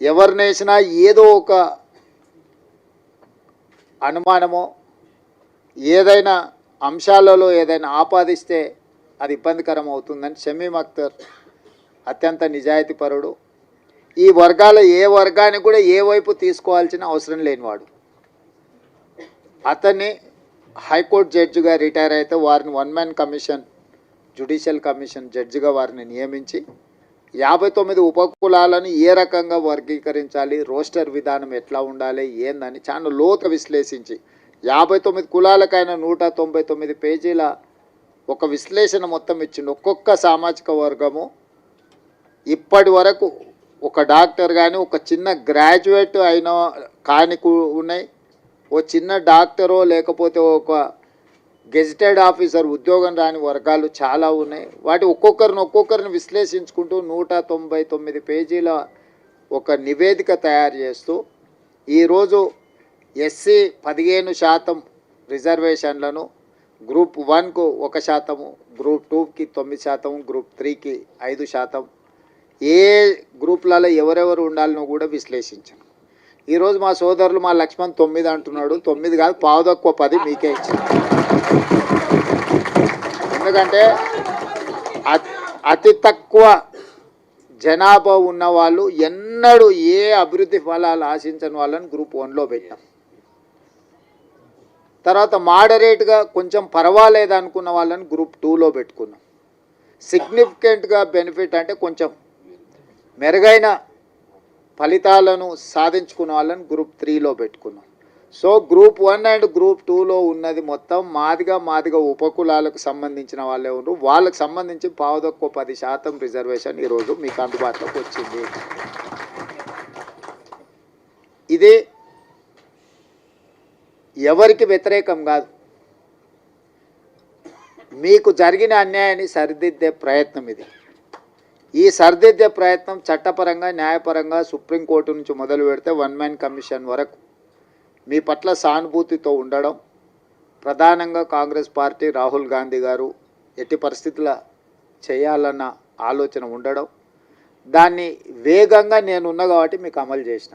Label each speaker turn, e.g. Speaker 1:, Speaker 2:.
Speaker 1: ఎవరినేసినా ఏదో ఒక అనుమానమో ఏదైనా అంశాలలో ఏదైనా ఆపాదిస్తే అది ఇబ్బందికరం అవుతుందని షమీమ్ అఖ్తర్ అత్యంత నిజాయితీపరుడు ఈ వర్గాల ఏ వర్గానికి కూడా ఏ వైపు తీసుకోవాల్సిన అవసరం లేనివాడు. అతన్ని హైకోర్టు జడ్జిగా రిటైర్ అయితే వారిని one man commission judicial commission జడ్జిగా వారిని నియమించి యాభై తొమ్మిది ఉపకులాలను ఏ రకంగా వర్గీకరించాలి? రోస్టర్ విధానం ఎట్లా ఉండాలి? ఏందని చాలా లోత విశ్లేషించి. యాభై తొమ్మిది కులాలకైనా నూట తొంభై తొమ్మిది పేజీల ఒక విశ్లేషణ మొత్తం ఇచ్చిండు. ఒక్కొక్క సామాజిక వర్గము ఇప్పటి వరకు ఒక డాక్టర్ కానీ ఒక చిన్న గ్రాడ్యుయేట్ అయిన కాని ఉన్నాయి. ఓ చిన్న డాక్టరో లేకపోతే ఒక గెజిటెడ్ ఆఫీసర్ ఉద్యోగం రాని వర్గాలు చాలా ఉన్నాయి. వాటి ఒక్కొక్కరిని ఒక్కొక్కరిని విశ్లేషించుకుంటూ నూట తొంభై తొమ్మిది పేజీల ఒక నివేదిక తయారు చేస్తూ ఈరోజు ఎస్సీ పదిహేను శాతం రిజర్వేషన్లను గ్రూప్ వన్కు ఒక శాతము గ్రూప్ టూకి తొమ్మిది శాతం గ్రూప్ త్రీకి ఐదు శాతం. ఏ గ్రూప్లలో ఎవరెవరు ఉండాలనో కూడా విశ్లేషించాను. ఈరోజు మా సోదరులు మా లక్ష్మణ్ తొమ్మిది అంటున్నాడు. తొమ్మిది కాదు పావు తక్కువ పది మీకే ఇచ్చింది. ఎందుకంటే అతి అతి తక్కువ జనాభా ఉన్న వాళ్ళు ఎన్నడూ ఏ అభివృద్ధి ఫలాలు ఆశించని వాళ్ళని గ్రూప్ వన్లో పెట్టాం తర్వాత మోడరేట్గా కొంచెం పర్వాలేదు అనుకున్న వాళ్ళని గ్రూప్ టూలో పెట్టుకున్నాం. సిగ్నిఫికెంట్గా బెనిఫిట్ అంటే కొంచెం మెరుగైన ఫలితాలను సాధించుకున్న వాళ్ళని గ్రూప్ త్రీలో పెట్టుకున్నాం. So group one and group టూలో ఉన్నది మొత్తం మాదిగా మాదిగా ఉపకులాలకు సంబంధించిన వాళ్ళే ఉన్నారు వాళ్ళకి సంబంధించి పావుదొక్కో పది శాతం రిజర్వేషన్ ఈరోజు మీకు అందుబాటులోకి వచ్చింది. ఇది ఎవరికి వ్యతిరేకం కాదు. మీకు జరిగిన అన్యాయాన్ని సరిదిద్దే ప్రయత్నం ఇది. ఈ సరిదిద్దే ప్రయత్నం చట్టపరంగా న్యాయపరంగా సుప్రీంకోర్టు నుంచి మొదలు పెడితే వన్ మ్యాన్ కమిషన్ వరకు మీ పట్ల సానుభూతితో ఉండడం ప్రధానంగా కాంగ్రెస్ పార్టీ రాహుల్ గాంధీ గారు ఎట్టి పరిస్థితుల చేయాలన్న ఆలోచన ఉండడం దాన్ని వేగంగా నేనున్నా కాబట్టి మీకు అమలు చేసిన.